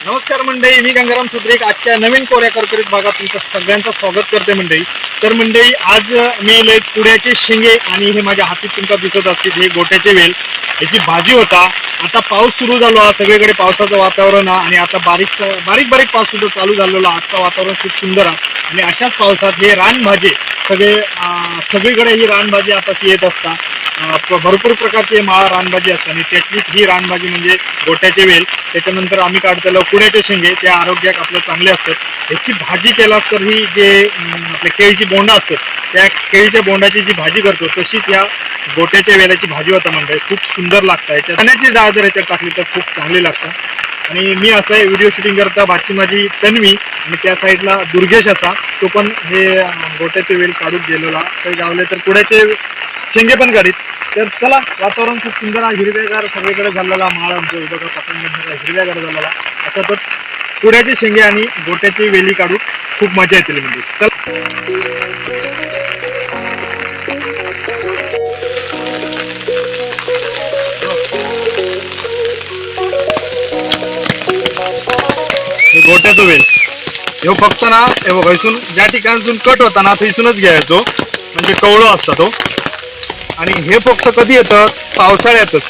नमस्कार मंडळी मी गंगाराम सुद्रेक आजच्या नवीन कोऱ्या करकरीत भागात तुमचं सगळ्यांचं स्वागत करते मंडळी. तर मंडळी आज मी लय पुड्याचे शेंगे आणि हे माझ्या हातीत तुमका दिसत असतील हे गोट्याचे वेल. याची भाजी होता. आता पाऊस सुरू झालो हा सगळीकडे पावसाचं वातावरण आहे आणि आता बारीक बारीक बारीक पाऊस सुद्धा चालू झालेला आजचं वातावरण खूप सुंदर आहे आणि अशाच पावसात हे रानभाजे सगळे सगळीकडे ही रानभाजी आताची येत असतात भरपूर प्रकारचे माळा रानभाजी असतात. आणि त्यातली ही रानभाजी म्हणजे गोट्याचे वेल. त्याच्यानंतर आम्ही काढतो कुड्याचे शेंगे त्या आरोग्याक आपल्या चांगले असतात. ह्याची भाजी केलास तर ही जे आपल्या केळीची बोंडा असतात त्या केळीच्या बोंडाची जी भाजी करतो तशीच या गोट्याच्या वेलाची भाजी होता म्हणजे खूप सुंदर लागतं याच्यात चण्याची डाळ जर याच्यात टाकली तर खूप चांगली लागतं आणि मी असं आहे व्हिडिओ शूटिंग करता भाची माझी तन्वी आणि त्या साईडला दुर्गेश असा. तो पण हे गोट्याचे वेल काढून गेलेला. तर गावले तर कुड्याचे शेंगे पण काढीत तर चला वातावरण खूप सुंदर आहे. हिरवेगार सगळीकडे झालेला माळ आमच्या उदका पासून हिरव्यागार झालेला. अशातच कुड्याचे शेंगे आणि गोट्याची वेली काढून खूप मजा येतील म्हणजे. चला. गोट्याचं वेल. ह्यो फक्त ना हे बघा इथून ज्या ठिकाणातून कट होता ना इथूनच घ्यायचो. म्हणजे कवळं असता तो हो. आणि हे फक्त कधी येतं? पावसाळ्यातच.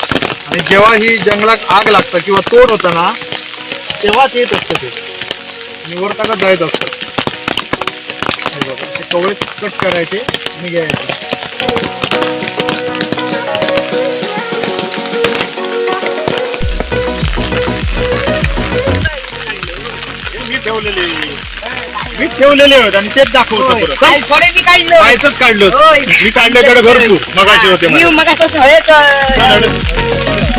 आणि जेव्हा ही जंगलात आग लागतं किंवा तोड होतं ना तेव्हाच येत असतं ते. निवडताना वर टाकत जायचं असतं. ते कवळे कट करायचे आणि घ्यायचे. मी ठेवलेले. मी ठेवलेले होते आणि तेच दाखवतो परत. काय थोडे मी काढलं. कायच काढलं होय. मी काढल्याकडे भरपूर मगाशी होते मी मला. मग तसं हे तर-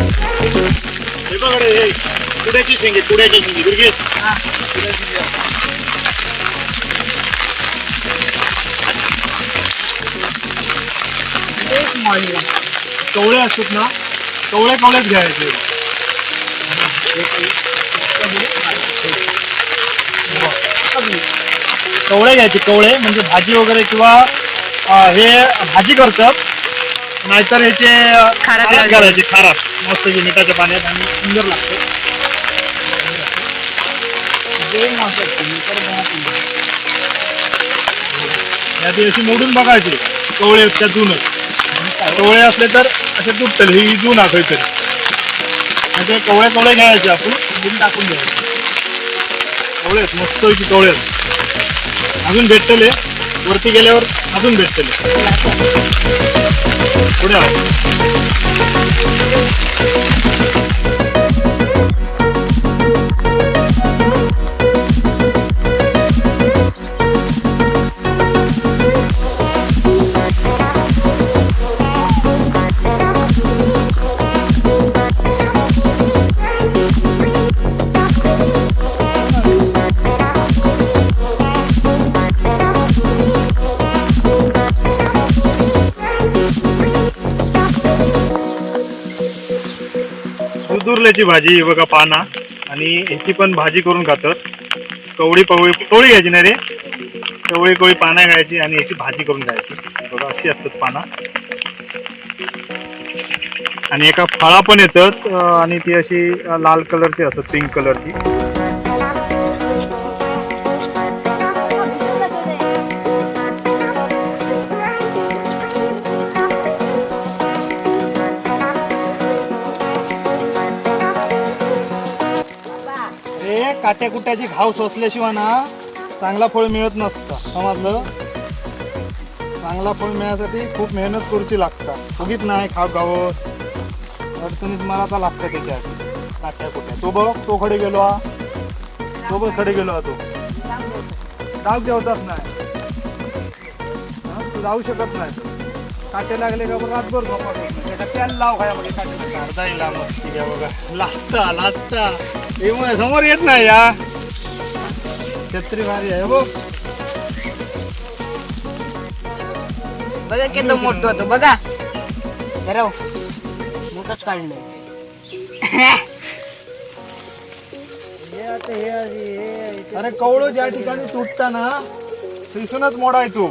हे बघ रे, हे कुड्याची शेंगे कुड्याची शेंगे. दुर्गेश. तेच मळलं. कवळे असतात ना कवळे कवळेच घ्यायचे. कवळे घ्यायचे कवळे म्हणजे भाजी वगैरे किंवा हे भाजी करतात. नाहीतर ह्याचे खारात खारात घालायचे. खारात मस्त की मिठाच्या पाण्यात आणि सुंदर लागतं. अशी मोडून बघायचे. कवळे आहेत त्या जुनच कवळे असले तर असे तुटतील ही जून आहे काहीतरी. आणि ते कवळे कवळे घ्यायचे आपण गुण टाकून द्यायचे कवळे आहेत मस्त की कवळे अजून भेटतले वरती गेल्यावर अजून भेटतले पुढे आहो. भाजी बघा पाना. आणि ह्याची पण भाजी करून खातात. कवळी पवळी कवळी घ्यायची नाही रे. कवळी कवळी पानं घ्यायची आणि याची भाजी करून खायची. बघा अशी असतात पाना. आणि एका फळा पण येतात आणि ती अशी लाल कलरची असतात पिंक कलरची. काट्या कुट्याचे घाव सोसल्याशिवाय ना चांगला फळ मिळत नसतं. समजलं? चांगला फळ मिळण्यासाठी खूप मेहनत करूची लागतात उगीच नाही खाव गावत अडचणीत मला लागतं त्याच्यात. काट्या कुट्या तो बघ तो खडे गेलो हा. तो बघ खडे गेलो हा तो. डाग जेवतात नाही. तू जाऊ शकत नाही. काटे लागले का बघ रातभर झोपा त्याला नाही. त्याचा लाव काटे अर्धा येईल मग ठीक आहे बघा. लागता लागता हे समोर येत नाही या. छत्री भारी आहे बघ बघा किती मोठं होतं बघा. जरा मोठंच काढलं. हे अरे कवळं ज्या ठिकाणी तुटता ना दिसूनच मोडा आहे तू.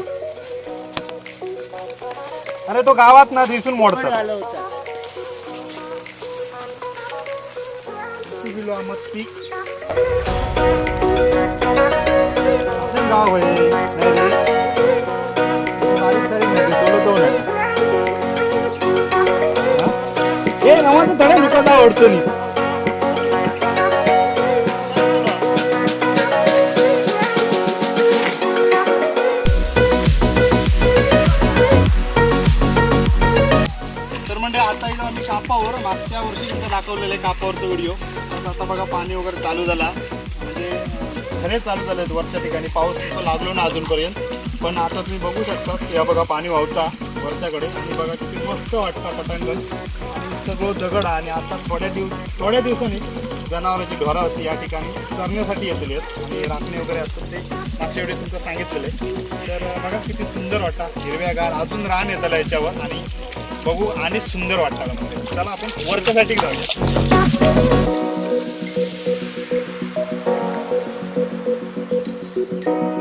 अरे तो गावात ना दिसून मोडतात किलो मस्ती पीक गाव होय बारीक सारीक नाही, सोलो नवाचं धडा लुकाचा आवडतो नी. तर म्हणजे आता इथं आम्ही कापावर मागच्या वर्षी तुमचा दाखवलेलं आहे कापावरचा व्हिडिओ. आता बघा पाणी वगैरे चालू झाला. म्हणजे खरे चालू झाले आहेत वरच्या ठिकाणी. पाऊस लागलो ना अजूनपर्यंत. पण आता तुम्ही बघू शकता या बघा पाणी वाहता वरच्याकडे. आणि बघा किती मस्त वाटतं पटांगण आणि सगळं दगड आहे आणि आता थोड्या दिवस थोड्या दिवसांनी जनावरांची ढोरा होती या ठिकाणी चरण्यासाठी येतली आहेत. आणि राखणे वगैरे असतात ते मागच्या वेळी तुमचं सांगितलेलं आहे. तर बघा किती सुंदर वाटतं. हिरव्यागार अजून रान येतं याच्यावर. आणि बघू आणि सुंदर वाटायला म्हणजे चला आपण वरच्यासाठी जाऊया.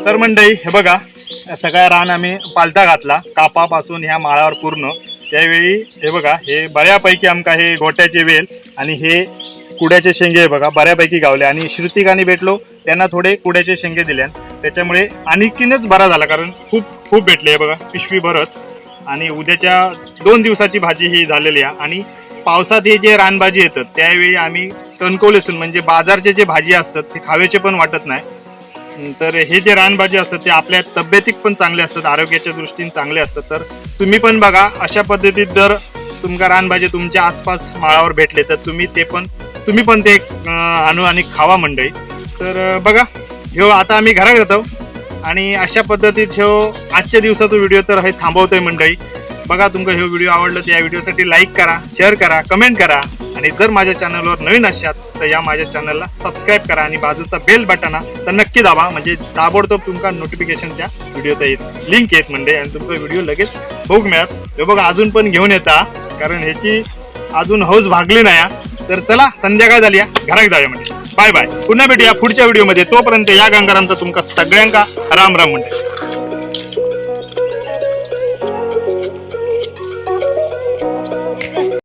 तर मंडई हे बघा सगळ्या रान आम्ही पालथा घातला कापापासून ह्या माळावर पूर्ण. त्यावेळी हे बघा हे बऱ्यापैकी आमका हे गोट्याचे वेल आणि हे कुड्याचे शेंगे हे बघा बऱ्यापैकी गावले. आणि श्रुतिकाने भेटलो त्यांना थोडे कुड्याचे शेंगे दिल्यान त्याच्यामुळे आणखीनच बरा झाला कारण खूप खूप भेटले हे बघा पिशवी भरत. आणि उद्याच्या दोन दिवसाची भाजी ही झालेली आहे. आणि पावसात हे जे रानभाजी येतात त्यावेळी आम्ही कणकवलेसून म्हणजे बाजारचे जे भाजी असतात ते खावेचे पण वाटत नाही. तर हे जे रानभाजी असतात ते आपल्या तब्येतीत पण चांगले असतात आरोग्याच्या दृष्टीने चांगले असतात. तर तुम्ही पण बघा अशा पद्धतीत जर तुमका रानभाजी तुमच्या आसपास माळावर भेटले तर तुम्ही ते पण तुम्ही पण ते आणू आणि खावा मंडळी. तर बघा ह्यो आता आम्ही घरात जातो आणि अशा पद्धतीत ह्यो आजच्या दिवसाचा व्हिडिओ तर हे थांबवतोय मंडळी. बघा तुमका ह्यो व्हिडिओ आवडला तर या व्हिडिओसाठी लाईक करा शेअर करा कमेंट करा. आणि जर माझ्या चॅनलवर नवीन असाल तर या माझ्या चॅनलला सबस्क्राईब करा आणि बाजूचा बेल बटन तर नक्की दाबा. म्हणजे ताबडतोब तुमका नोटिफिकेशनच्या व्हिडिओचा येत लिंक येत म्हणजे आणि तुमचा व्हिडिओ लगेच बघू मिळत. हे बघा अजून पण घेऊन येता. कारण ह्याची अजून हौस भागली नाही तर चला संध्याकाळ झाली या घरात जाऊया म्हणजे. बाय बाय पुन्हा भेटूया पुढच्या व्हिडिओमध्ये तोपर्यंत या गंगारामचा तुमका सगळ्यांका राम राम म्हणते.